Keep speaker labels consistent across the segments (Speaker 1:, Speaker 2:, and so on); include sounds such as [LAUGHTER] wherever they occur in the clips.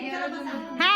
Speaker 1: Happy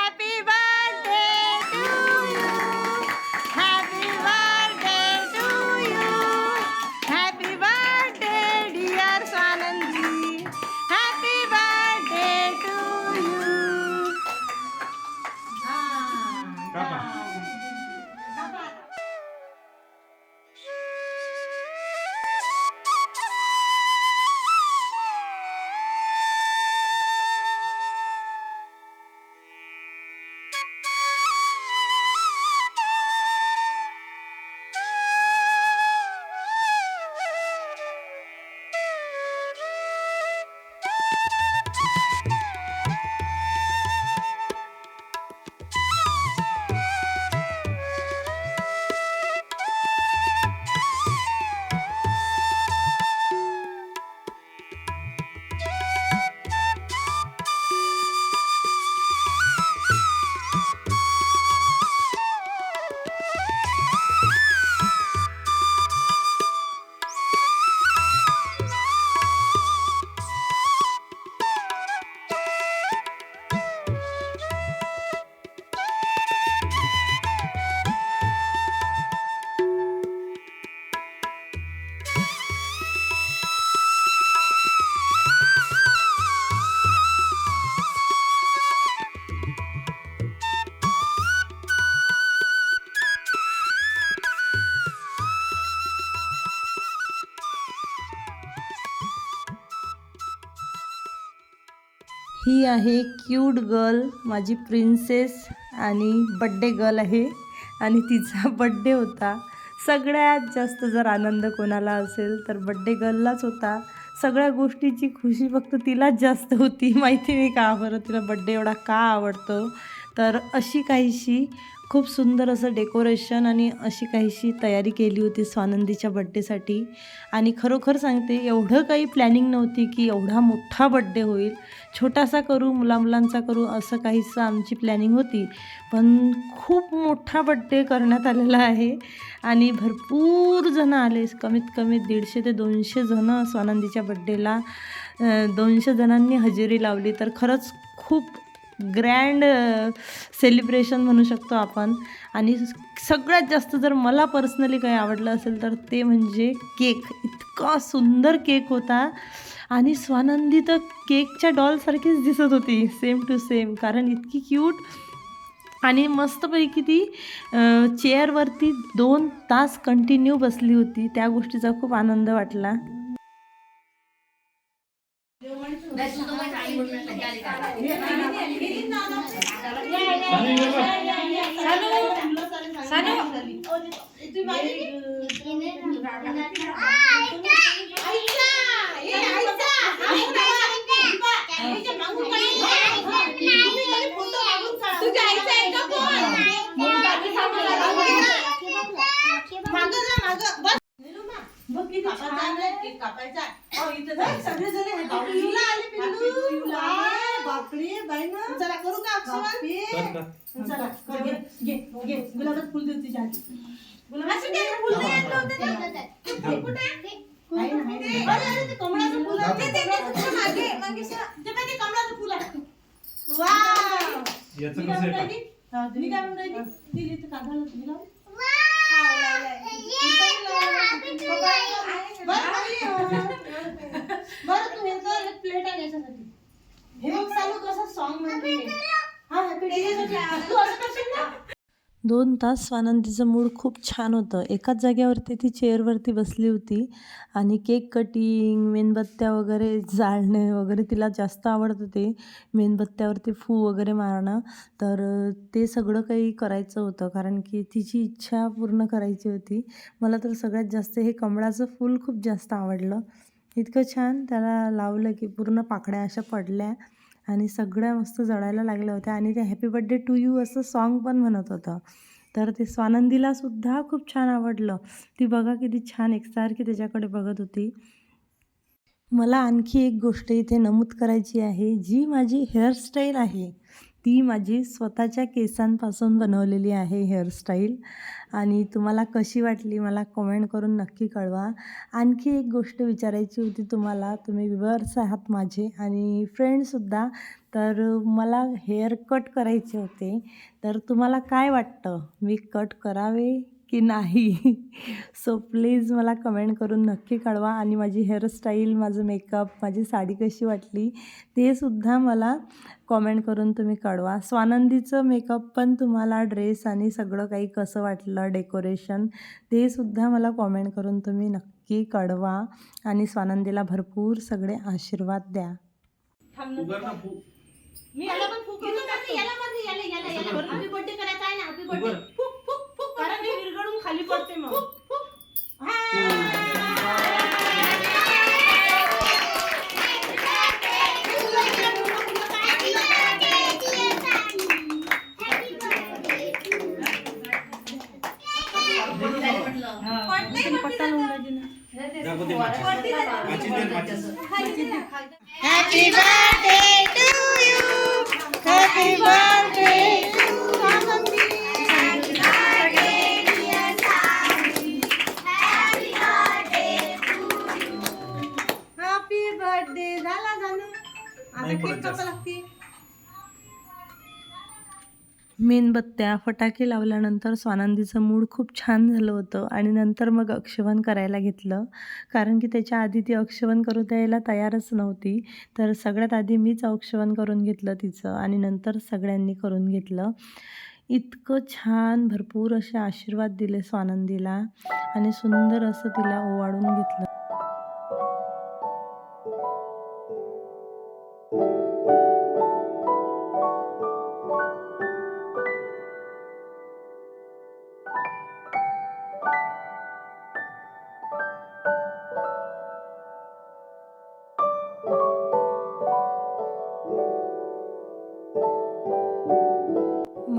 Speaker 1: ही आहे cute girl माझी प्रिन्सेस आणि बड्डे गर्ल आहे. आणि तिचा [LAUGHS] बड्डे होता. सगळ्यात जास्त जर आनंद कोणाला असेल तर बड्डे गर्ललाच होता. सगळ्या गोष्टीची खुशी फक्त तिलाच जास्त होती. [LAUGHS] माहिती नाही का? बरं तिला बड्डे एवढा का आवडतो? तर अशी काहीशी खूप सुंदर असं डेकोरेशन आणि अशी काहीशी तयारी केली होती स्वानंदीच्या बड्डेसाठी आणि खरोखर सांगते एवढं काही प्लॅनिंग नव्हती की एवढा मोठा बड्डे होईल. छोटासा करू मुलामुलांचा करू असं काहीसं आमची प्लॅनिंग होती. पण खूप मोठा बड्डे करण्यात आलेला आहे. आणि भरपूर जणं आले. कमीत कमी दीडशे ते दोनशे जणं स्वानंदीच्या बड्डेला दोनशे जणांनी हजेरी लावली. तर खरंच खूप ग्रँड सेलिब्रेशन म्हणू शकतो आपण. आणि सगळ्यात जास्त जर मला पर्सनली काही आवडलं असेल तर ते म्हणजे केक इतका सुंदर केक होता. आणि स्वानंदी तर केकच्या डॉलसारखीच दिसत होती. सेम टू सेम कारण इतकी क्यूट आणि मस्तपैकी ती चेअरवरती दोन तास कंटिन्यू बसली होती. त्या गोष्टीचा खूप आनंद वाटला. चला करू का अक्षर चला कर, घे घे घे गुलाबात फुल देऊ तुझ्या हाती. गुलाबाचं ते फुल नाही आणलं होतं ते. ते फुल कुठे आहे? आहे ना, आहे ना. अरे, अरे, ते कमळाचं फुल आहे. ते- ते- ते- ते मागे, मागे सरा. ते पाह्य, ते कमळाचं फुल आहे. वाव.
Speaker 2: याचं
Speaker 1: मी काय
Speaker 2: कसं
Speaker 1: म्हणून
Speaker 2: आहे
Speaker 1: राहिली? मी काय म्हणून राहिली? दिली तर काढायला तुम्ही लावून? लावलंय. मी पण लावलंय. बरं. बरं, तू हे कर, एक याच्यासाठी. हे बघ चालू कसं सॉन्ग म्हणते मी. हा हॅपी तू असं करशील ना? दोन तास स्वानंदीचं मूड खूप छान होतं. एकाच जागेवरती ती चेअरवरती बसली होती आणि केक कटिंग मेणबत्त्या वगैरे जाळणे वगैरे तिला जास्त आवडतं ते मेणबत्त्यावरती फू वगैरे मारणं. तर अ, ते सगळं काही करायचं होतं कारण की तिची इच्छा पूर्ण करायची होती. मला तर सगळ्यात जास्त हे कमळाचं फूल खूप जास्त आवडलं. इतकं छान त्याला लावलं की पूर्ण पाकळ्या अशा पडल्या आणि सगळ्या मस्त जळायला लागल्या होत्या आणि ते हॅपी बड्डे टू यू असं सॉन्ग पण म्हणत होतं. तर ते स्वानंदीला सुद्धा खूप छान आवडलं. ती बघा किती छान एकसारखी त्याच्याकडे बघत होती. मला आणखी एक गोष्ट इथे नमूद करायची आहे जी माझी हेअरस्टाईल आहे. ती माझी स्वतःच्या केसांपासून बनवलेली आहे हेअरस्टाईल. आणि तुम्हाला कशी वाटली मला कमेंट करून नक्की कळवा. आणखी एक गोष्ट विचारायची होती तुम्हाला. तुम्ही विवर्स आहात माझे आणि फ्रेंडसुद्धा तर मला हेअर कट करायचे होते. तर तुम्हाला काय वाटतं? मी कट करावे? की नाही. सो प्लीज मला कमेंट करून नक्की कळवा आणि माझी हेअरस्टाईल माझं मेकअप माझी साडी कशी वाटली ते सुद्धा मला कॉमेंट करून तुम्ही कळवा. स्वानंदीचं मेकअप पण तुम्हाला ड्रेस आणि सगळं काही कसं वाटलं डेकोरेशन ते सुद्धा मला कॉमेंट करून तुम्ही नक्की कळवा आणि स्वानंदीला भरपूर सगळे आशीर्वाद द्या.
Speaker 3: हॅपी बर्थडे हॅपी बर्थडे
Speaker 1: झाला झालं
Speaker 2: नाही पडत जास्त.
Speaker 1: मेणबत्त्या फटाके लावल्यानंतर स्वानंदीचं मूड खूप छान झालं होतं आणि नंतर मग अक्षवन करायला घेतलं. कारण की त्याच्या आधी ती अक्षवन करू द्यायला तयारच नव्हती. तर सगळ्यात आधी मीच अक्षवन करून घेतलं तिचं आणि नंतर सगळ्यांनी करून घेतलं. इतकं छान भरपूर असे आशीर्वाद दिले स्वानंदीला आणि सुंदर असं तिला ओवाळून घेतलं.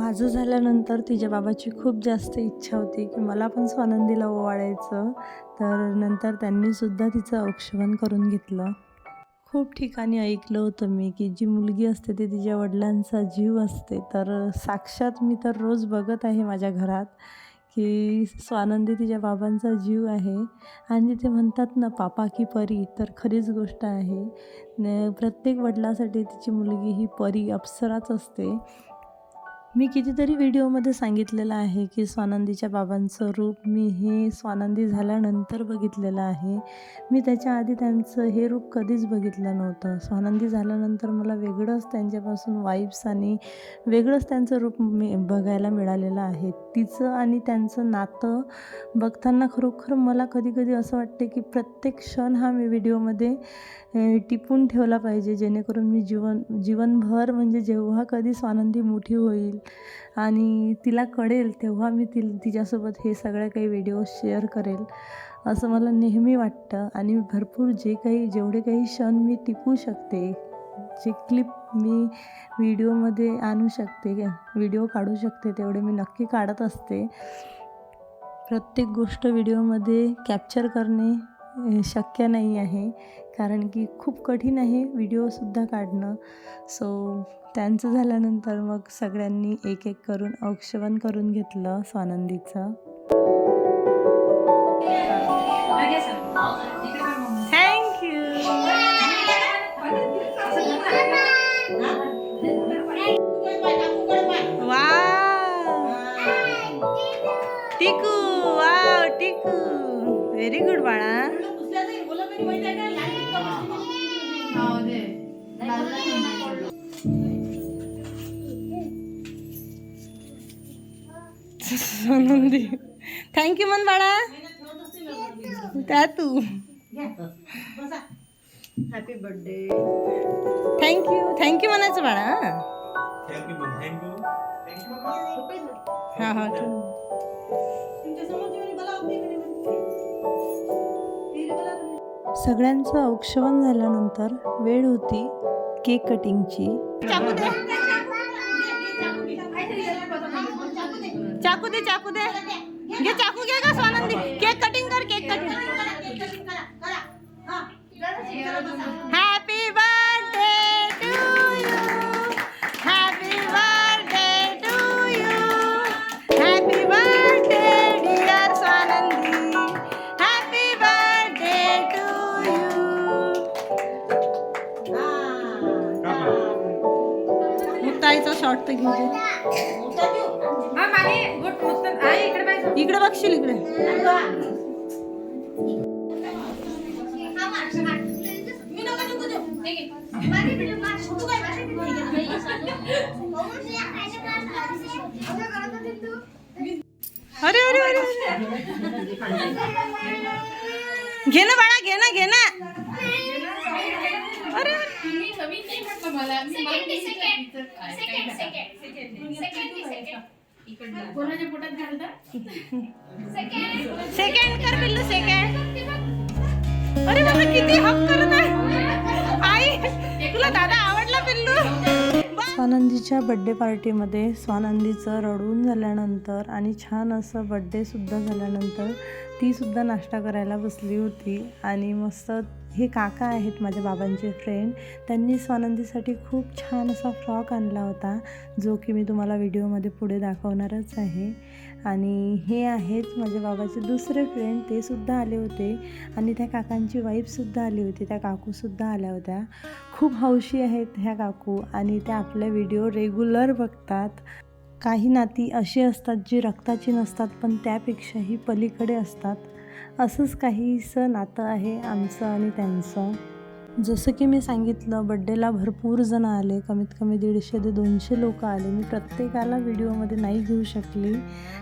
Speaker 1: माझं झाल्यानंतर तिच्या बाबाची खूप जास्त इच्छा होती की मला पण स्वानंदीला ओवाळायचं. तर नंतर त्यांनीसुद्धा तिचं औक्षवण करून घेतलं. खूप ठिकाणी ऐकलं होतं मी की जी मुलगी असते ती तिच्या वडिलांचा जीव असते. तर साक्षात मी तर रोज बघत आहे माझ्या घरात की स्वानंदी तिच्या बाबांचा जीव आहे. आणि ते म्हणतात ना पापा की परी तर खरीच गोष्ट आहे. न प्रत्येक वडिलासाठी तिची मुलगी ही परी अप्सराच असते. मी कितीतरी व्हिडिओमध्ये सांगितलेलं आहे की स्वानंदीच्या बाबांचं रूप मी हे स्वानंदी झाल्यानंतर बघितलेलं आहे. मी त्याच्या आधी त्यांचं हे रूप कधीच बघितलं नव्हतं. स्वानंदी झाल्यानंतर मला वेगळंच त्यांच्यापासून वाईब्स आणि वेगळंच त्यांचं रूप मी बघायला मिळालेलं आहे. तिचं आणि त्यांचं नातं बघताना खरोखर मला कधी कधी असं वाटते की प्रत्येक क्षण हा मी व्हिडिओमध्ये टिपून ठेवला पाहिजे जेणेकरून मी जीवन जीवनभर म्हणजे जेव्हा कधी स्वानंदी मोठी होईल आणि तिला कळेल तेव्हा मी ति तिच्यासोबत हे सगळे काही व्हिडिओ शेअर करेल. असं मला नेहमी वाटतं आणि भरपूर जे काही जेवढे काही क्षण मी टिपू शकते जे क्लिप मी व्हिडिओमध्ये आणू शकते व्हिडिओ काढू शकते तेवढे मी नक्की काढत असते. प्रत्येक गोष्ट व्हिडिओमध्ये कॅप्चर करणे शक्य नाही आहे. कारण की खूप कठीण आहे व्हिडिओसुद्धा काढणं. सो त्यांचं झाल्यानंतर मग सगळ्यांनी एक एक करून औक्षवण करून घेतलं स्वानंदीचं. थँक्यू वा टिकू वा टिकू व्हेरी गुड बाळा आनंदी थँक्यू मन बाळा त्या तू.
Speaker 3: Happy birthday
Speaker 1: thank you thank you म्हणायचं बाळा हा. हा. सगळ्यांचं औक्षवण झाल्यानंतर वेळ होती केक कटिंगची. चाकू दे चाकू दे. घे चाकू घे का स्वानंदी. केक कटिंग कर केक कटिंग हॅपी शॉर्ट तर घेऊ
Speaker 3: इकडे
Speaker 1: बघशील इकडे. अरे अरे अरे अरे. घे ना बाळा घे ना घे ना. अरे.
Speaker 3: मी नवीन नाही म्हटलं मला. मी कोणाच्या पोटात घालता
Speaker 1: सेकंड कर पिल्लू सेकंड अरे बाबा किती हक करत आहे. आई तुला दादा आवडला पिल्लू स्वानंदीच्या बड्डे पार्टीमध्ये स्वानंदीचं रडून झाल्यानंतर आणि छान असं बड्डेसुद्धा झाल्यानंतर तीसुद्धा नाश्ता करायला बसली होती आणि मस्त हे काका आहेत माझ्या बाबांचे फ्रेंड त्यांनी स्वानंदीसाठी खूप छान असा फ्रॉक आणला होता जो की मी तुम्हाला व्हिडिओमध्ये पुढे दाखवणारच आहे. आणि हे आहेत माझ्या बाबाचे दुसरे फ्रेंड ते सुद्धा आले होते. आणि त्या काकांची वाईफसुद्धा आली होती त्या काकूसुद्धा आल्या होत्या. खूप हौशी आहेत ह्या काकू आणि त्या आपले व्हिडिओ रेग्युलर बघतात. काही नाती अशी असतात जी रक्ताची नसतात पण त्यापेक्षाही पलीकडे असतात. असंच काहीसं नातं आहे आमचं आणि त्यांचं. जसं की मी सांगितलं बड्डेला भरपूर जण आले. कमीत कमी दीडशे ते दोनशे लोक आले. मी प्रत्येकाला व्हिडिओमध्ये नाही घेऊ शकली.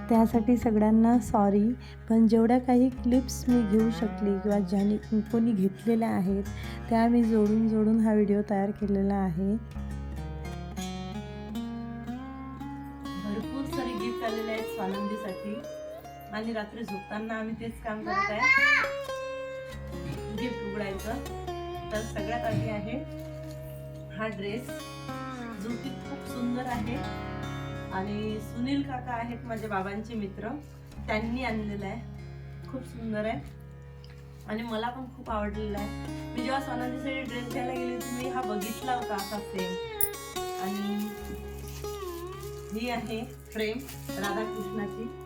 Speaker 1: त्यासाठी सगळ्यांना सॉरी पण जेवढ्या काही क्लिप्स मी घेऊ शकली किंवा ज्याने कोणी घेतलेल्या आहेत त्या मी जोडून जोडून हा व्हिडिओ तयार केलेला आहे. आणि रात्री झोपताना आम्ही तेच काम करत आहे गिफ्ट उघडायचं. तर सगळ्यात आधी आहे हा ड्रेस. जो की खूप सुंदर आहे. आणि सुनील काका आहेत माझ्या बाबांचे मित्र. त्यांनी आणलेला आहे. खूप सुंदर आहे. आणि मला पण खूप आवडलेला आहे. मी जेव्हा सोनालीसाठी ड्रेस घ्यायला गेली होती मी हा बघितला होता असा फ्रेम आणि ही आहे फ्रेम राधाकृष्णाची.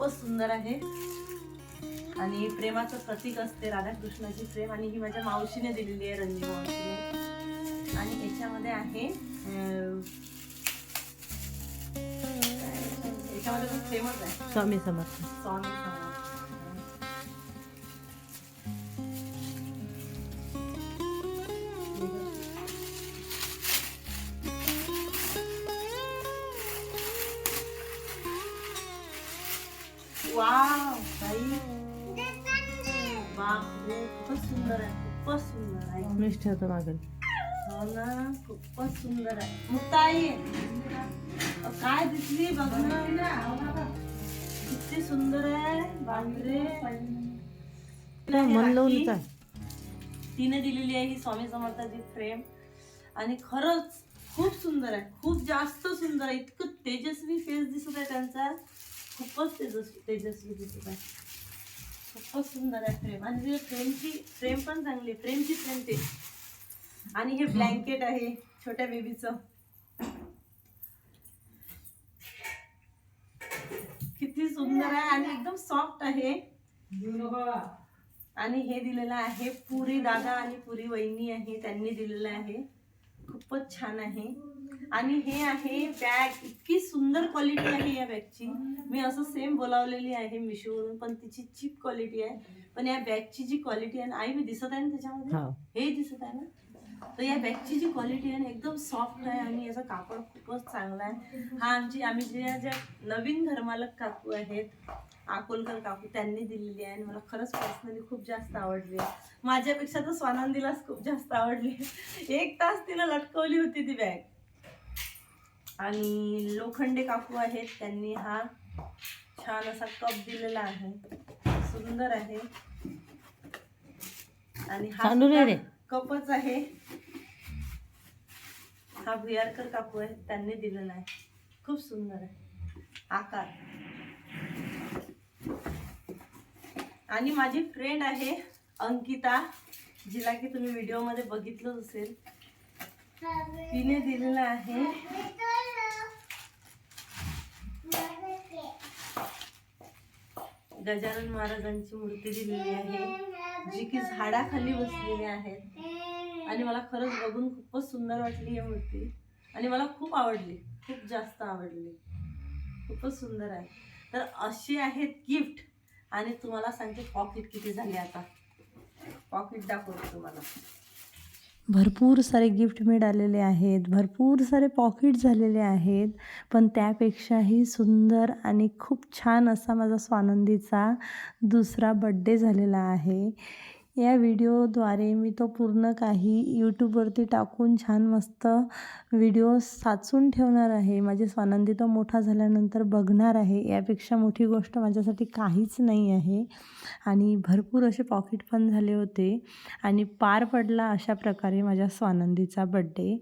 Speaker 1: खूपच सुंदर आहे. आणि प्रेमाचं प्रतीक असते राधाकृष्णाची फ्रेम आणि ही माझ्या मावशीने दिलेली आहे रणजी मावशीने. आणि याच्यामध्ये आहे याच्यामध्ये पण फेमस आहे.
Speaker 3: स्वामी समर्थ.
Speaker 1: स्वामी समर्थ. वाव बापरे खूपच सुंदर आहे खूपच सुंदर आहे.
Speaker 3: मागे.
Speaker 1: हो ना खूपच सुंदर आहे. अ, काय दिसली बघ ना किती सुंदर आहे
Speaker 3: मन. काय
Speaker 1: तिने दिलेली आहे ही स्वामी समर्थाची फ्रेम. आणि खरंच खूप सुंदर आहे खूप जास्त सुंदर आहे. इतकं तेजस्वी फेस दिसत आहे त्यांचा. खूपच तेजस्वी तेजस्वी दिसत आहे. खूपच सुंदर आहे फ्रेम आणि फ्रेमची फ्रेम पण चांगली आहे. फ्रेमची फ्रेम ते. आणि हे ब्लँकेट आहे छोट्या बेबीचं किती सुंदर आहे आणि एकदम सॉफ्ट आहे. आणि हे दिलेलं आहे पुरी दादा आणि पुरी वहिनी आहे त्यांनी दिलेलं आहे. खूपच छान आहे. आणि हे आहे बॅग इतकी सुंदर क्वालिटी आहे या बॅगची मी असं सेम बोलावलेली आहे मिशोवरून पण तिची चीप क्वालिटी आहे. पण या बॅगची जी क्वालिटी आहे ना आई मी दिसत आहे ना त्याच्यामध्ये?
Speaker 3: हो.
Speaker 1: हे दिसत आहे ना? तर या बॅगची जी क्वालिटी आहे ना एकदम सॉफ्ट आहे आणि याचा कापड खूपच चांगला आहे. हा आमची आम्ही ज्या ज्या नवीन घरमालक काकू आहेत अकोलकर काकू त्यांनी दिलेली आहे आणि मला खरंच पर्सनली खूप जास्त आवडली आहे. माझ्यापेक्षा तर स्वानंदीलाच खूप जास्त आवडली एक तास तिला लटकवली होती ती बॅग आणि लोखंडे काकू आहेत त्यांनी हा छान असा कप दिलेला आहे. सुंदर आहे. आणि हा कपच आहे. हा भुयारकर काकू आहे त्यांनी दिलेला आहे. खूप सुंदर आहे. आकार. आणि माझी फ्रेंड आहे अंकिता जिला की तुम्ही व्हिडिओमध्ये बघितलंच असेल. तिने दिलेलं आहे. गजानन महाराजांची मूर्ती दिलेली आहे जी की झाडाखाली बसलेली आहे. आणि मला खरंच बघून खूपच सुंदर वाटली ही मूर्ती. आणि मला खूप आवडली खूप जास्त आवडली. खूपच सुंदर आहे. तर अशी आहेत गिफ्ट. आणि तुम्हाला सांगते पॉकेट किती झाले आता. पॉकेट दाखवते तुम्हाला. भरपूर सारे गिफ्ट मिळालेले आहेत भरपूर सारे पॉकेट झालेले आहेत पण त्यापेक्षाही सुंदर आणि खूप छान असा माझा स्वानंदीचा दुसरा बड्डे झालेला आहे. या व्हिडिओद्वारे मी तो पूर्ण काही यूट्यूबवरती टाकून छान मस्त व्हिडिओ साचून ठेवणार आहे. माझे स्वानंदी तो मोठा झाल्यानंतर बघणार आहे. यापेक्षा मोठी गोष्ट माझ्यासाठी काहीच नाही आहे. आणि भरपूर असे पॉकेट पण झाले होते. आणि पार पडला अशा प्रकारे माझ्या स्वानंदीचा बड्डे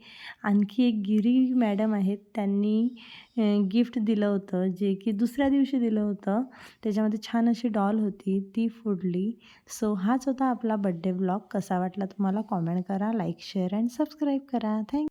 Speaker 1: आणखी एक गिरी मॅडम आहेत. त्यांनी गिफ्ट दिलं होतं जे की दुसऱ्या दिवशी दिलं होतं. त्याच्यामध्ये छान अशी डॉल होती ती फोडली. सो हाच होता आपला बड्डे ब्लॉग. कसा वाटला तुम्हाला कॉमेंट करा लाईक शेअर अँड सबस्क्राईब करा. थँक